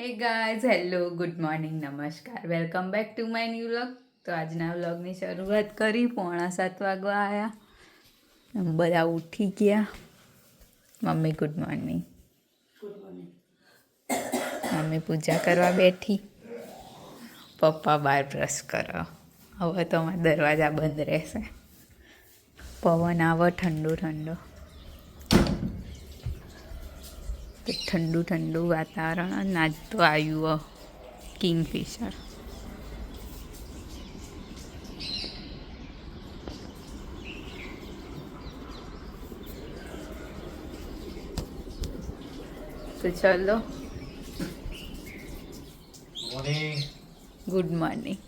Hey guys hello good morning નમસ્કાર welcome back to my new vlog તો આજના વ્લોગની શરૂઆત કરી પોણા સાત વાગવા આવ્યા બધા ઉઠી ગયા. મમ્મી ગુડ મોર્નિંગ મમ્મી પૂજા કરવા બેઠી. પપ્પા બહાર બ્રશ કરો. હવે તો અમારા દરવાજા બંધ રહેશે. પવન આવે ઠંડુ ઠંડુ. ઠંડુ ઠંડુ વાતાવરણ અને આજ તો આવ્યું કિંગફિશર. તો ચલો. Good morning.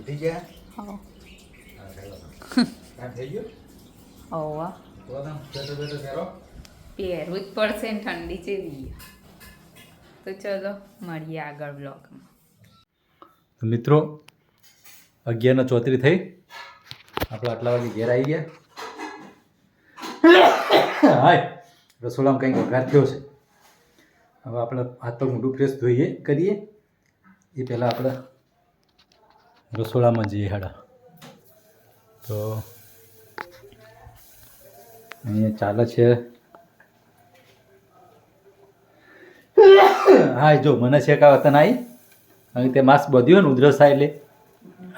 ઉઠી ગયા હા, થઈ ગયું? હોવા. બેઠો બેઠો કરો પહેરવું જ પડશે ને ઠંડી જેવી તો ચલો, મળીએ આગળ બ્લોગમાં મિત્રો અગિયારનો ચોત્રી થઈ. આપણે આટલા વાગે ઘેર આવી ગયા. હાય, રસોડામાં કંઈક વઘાર થયો છે. હવે આપણે હાથ પગ મોઢું ફ્રેશ ધોઈએ, કરીએ. એ પહેલાં આપણે રસોડામાં જઈએ હાડા. તો અહીંયા ચાલે છે હા જો મને શેકાવે તને આવી અને તે માસ બધ્યું ને ઉધરસ થાય એટલે.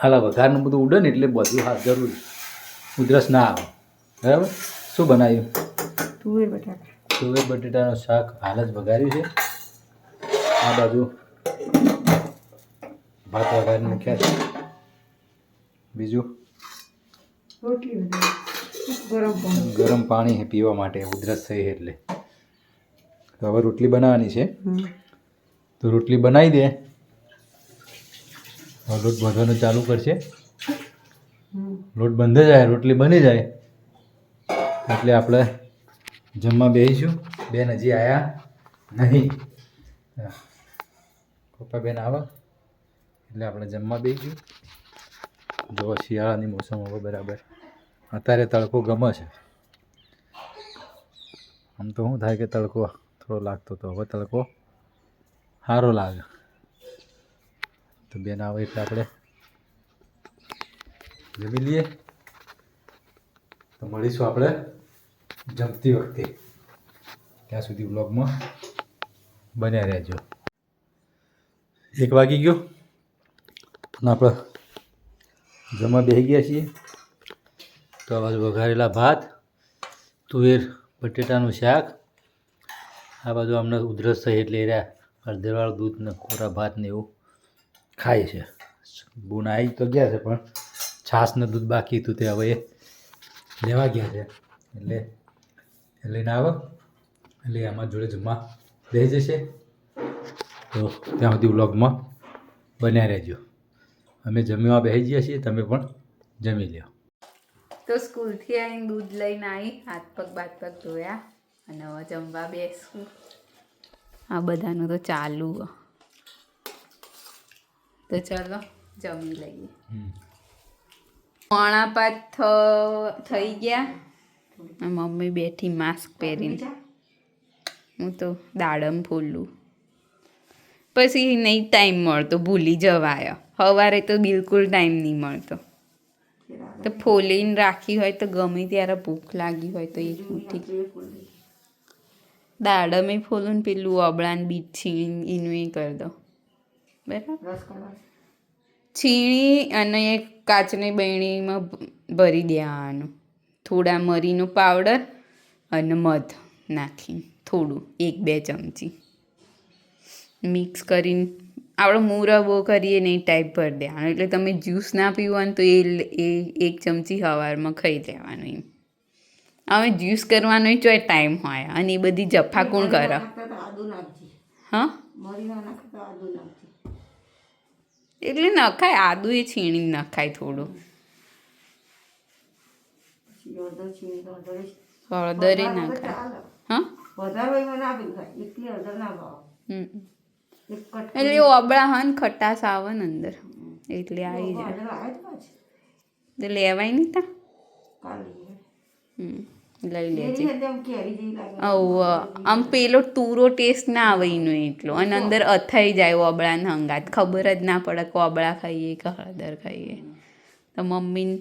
હાલા વઘારનું બધું ઉડે ને એટલે બધું હા જરૂરી. ઉધરસ ના આવે. બરાબર? શું બનાવ્યું? તુવેર બટાકા. તુવેર બટેટાનું શાક હાલ જ વઘાર્યું છે. આ બાજુ ભાત વઘારીને મૂક્યા છે. બીજું? રોટલી ગરમ પાણી. પીવા માટે ઉધરસ થઈ એટલે. તો હવે રોટલી બનાવવાની છે. તો રોટલી બનાવી દે. લોટ બાંધવાનું ચાલુ કરશે. લોટ બંધ જાય, રોટલી બની જાય. એટલે આપણે જમવા બેસીશું. બેન હજી આવ્યા નહીં. પપ્પા બેન આવે. એટલે આપણે જમવા બેસીશું. જો શિયાળાની મોસમ હવે બરાબર. અત્યારે તડકો ગમે છે. આમ તો શું થાય કે તડકો થોડો લાગતો હતો હવે તડકો સારો લાગે. તો બેન આવે એટલે આપણે. જમી લઈએ. તો મળીશું આપણે જમતી વખતે. ત્યાં સુધી બ્લોગમાં બન્યા રહેજો. એક વાગી ગયો. અને આપણે જમવા બેસી ગયા છીએ. તો આ બાજુ વઘારેલા ભાત, તુવેર, બટેટાનું શાક. આ બાજુ અમને ઉધરસ થઈ એટલે રહ્યા. હળદરવાળું દૂધ ને કોરા ભાત ને એવું ખાય છે. બુન આવી તો ગયા છે પણ છાશને દૂધ બાકી હતું તે હવે એ લેવા ગયા છે. એટલે લઈને આવો. એટલે આમાં જોડે જમવા રહી જશે. તો ત્યાં સુધી વ્લોગમાં બન્યા રહેજો. અમે જમવા બેસી ગયા છીએ, તમે પણ જમી લ્યો. તો સ્કૂલથી આવીને દૂધ લઈને આવી, હાથ પગ બાથ પગ ધોયા અને જમવા બેસું. આ બધાનું તો ચાલુ. હે. તો ચાલો જમી લઈએ. પોણા પાંચ થ- થઈ ગયા. મમ્મી બેઠી માસ્ક પહેરીને. હું તો દાડમ ફોલું. પછી નહીં ટાઈમ મળતો ભૂલી જવાય. સવારે તો બિલકુલ ટાઈમ નહીં મળતો. તો ફોલીને રાખી હોય તો ગમે ત્યારે ભૂખ લાગી હોય તો એ ઉઠી દાડમે ફોલું ને પેલું અબળાન બીજ છીણ એનું એ કરી દો બરાબર? છીણી અને એક કાચની બહેણીમાં ભરી દેવાનું. થોડા મરીનો પાવડર અને મધ નાખીને થોડું એક બે ચમચી. મિક્સ કરીને આપણે મુરબો કરીએ ને એ ટાઈપ ભરી દેવાનો. એટલે તમે જ્યુસ ના પીવાનું તો એ એ એક ચમચી સવારમાં ખાઈ લેવાનું એમ. હવે જ્યુસ કરવાનો ચોય ટાઈમ હોય અને એ બધી જફા કોણ કરે. હા? એટલે નખાય આદુ એ છીણી નખાય થોડું. હળદરે નાખાય હા. એટલે ઓબળા અબળા હા ને ખટાશ આવે ને અંદર. એટલે આવી જાય લેવાય નહીં તા? હમ. લઈ લેજે. એની આમ પેલો તુરો ટેસ્ટ ના આવે એનો એટલો. અને અંદર અથાઈ જાય ઓબળાને હંગાત. ખબર જ ના પડે કે ઓબળા ખાઈએ કે હળદર ખાઈએ. તો મમ્મીને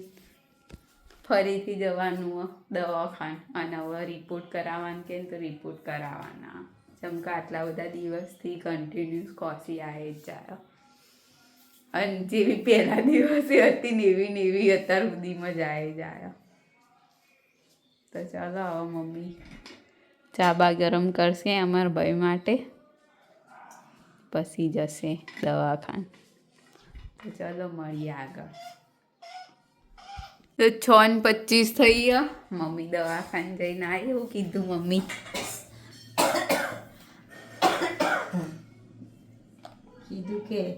ફરીથી જવાનું દવાખાન. અને હવે રિપોર્ટ કરાવવાનું કે તો રિપોર્ટ કરાવવાના. જેમ કે આટલા બધા દિવસથી કન્ટિન્યુઅસ કોસી આવે જ જાય. અને જેવી પહેલા દિવસે હતી ને એવી ને એવી અત્યાર સુધીમાં જાય જાય તો ચાલો આવો મમ્મી. ચા બા ગરમ કરશે અમારા ભાઈ માટે. પછી જશે દવાખાન. તો ચાલો મળીએ આગળ. તો છ ને પચીસ થઈ ગયા. મમ્મી દવાખાને જઈને આવી એવું કીધું મમ્મી. કીધું કે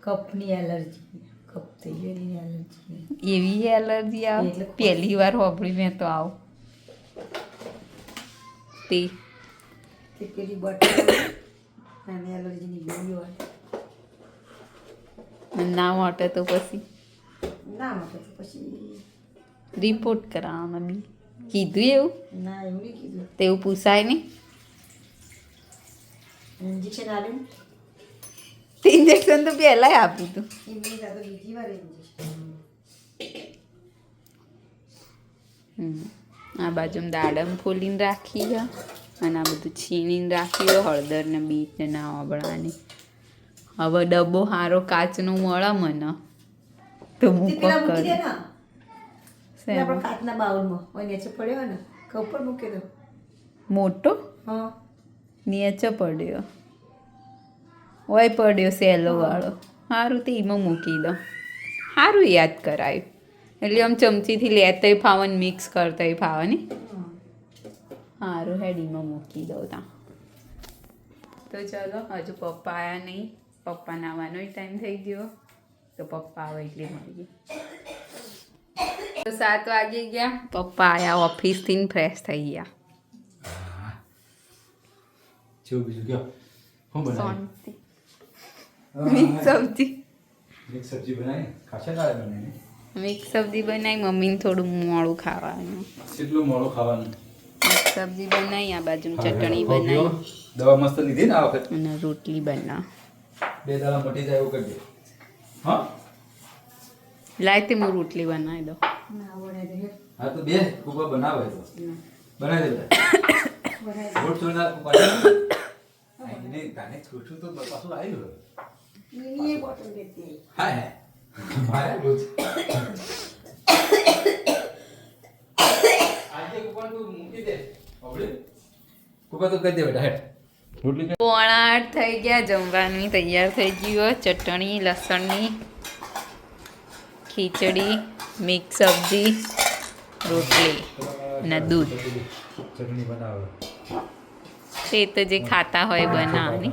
કપની એલર્જી કપ થઈ ગઈ એલર્જી. એવી એલર્જી આવે? પહેલી વાર હોભળી મેં તો આવ. તે કે પેલી બટર અને એલર્જીની ગોળીઓ આવે. ના માટે તો પછી? ના માટે તો પછી રિપોર્ટ કરાવવાનો બી કીધું એવું? ના એવું નહીં કીધું. તેવું પૂછાય નહીં? ઇન્જેક્શન આલ્યું તે ઇન્જેક્શન તો પહેલાંય આપ્યું હતું. બીજી વાર ઇન્જેક્શન હમ. આ બાજુ દાડમ ફોલીને રાખી છે. અને આ બધું છીણીને રાખી હળદર ને બીટ ને ના વાબળાની હવે ડબ્બો સારો કાચનો મળે મને. તો હું પકડ કાચના બાઉલમાં. હોય નીચે પડ્યો હોય ને. ઉપર મૂકી દો મોટો? હા. નીચે પડ્યો. ઓય પડ્યો સેલો વાળો સારું તે એમાં મૂકી દો સારું યાદ કરાયું. એટલે આમ ચમચીથી લેતાય ફાવે ને મિક્સ કરતાય ફાવે ને સારું હેડીમાં મૂકી દઉં તાં. તો ચલો હજુ પપ્પા આવ્યા નહીં. પપ્પા આવવાનો ટાઈમ થઈ ગયો. તો પપ્પા આવે એટલે મળીએ તો સાત વાગી ગયા. પપ્પા આવ્યા ઓફિસથી ફ્રેશ થઈ ગયા. જેવું બીજું કયો? શું બનાવ્યું? મિક્સ સબ્જી મિક્સ સબ્જી બનાવી? મિક્સ સબ્જી બનાવી મમ્મીને થોડું મોડું ખાવાનું. કેટલું મોડું ખાવાનું? મિક્સ સબ્જી બનાવી આ બાજુ ચટણી બનાવી દવા મસ્ત લીધી ને આ વખત? અને રોટલી બનાવ. બે દાડા મટી જાય એવું કરજે હા? લાય તે હું રોટલી બનાવી દઉં. દે હા. તો બે કુકર બનાવે તો. બનાવી દે છોટું તો પાછું હા હે. મારે રોજ આજે કુકર તું મૂકી દે. આપણે કુકર તો કરી દે બેટા હેઠ. પોણા થઈ ગયા જમવાની તૈયાર થઈ ગયું ચટણી લસણની ખીચડી મિક્સ સબ્જી રોટલી અને દૂધ. ચટણી બનાવો. તે તો જે ખાતા હોય બનાવવાની.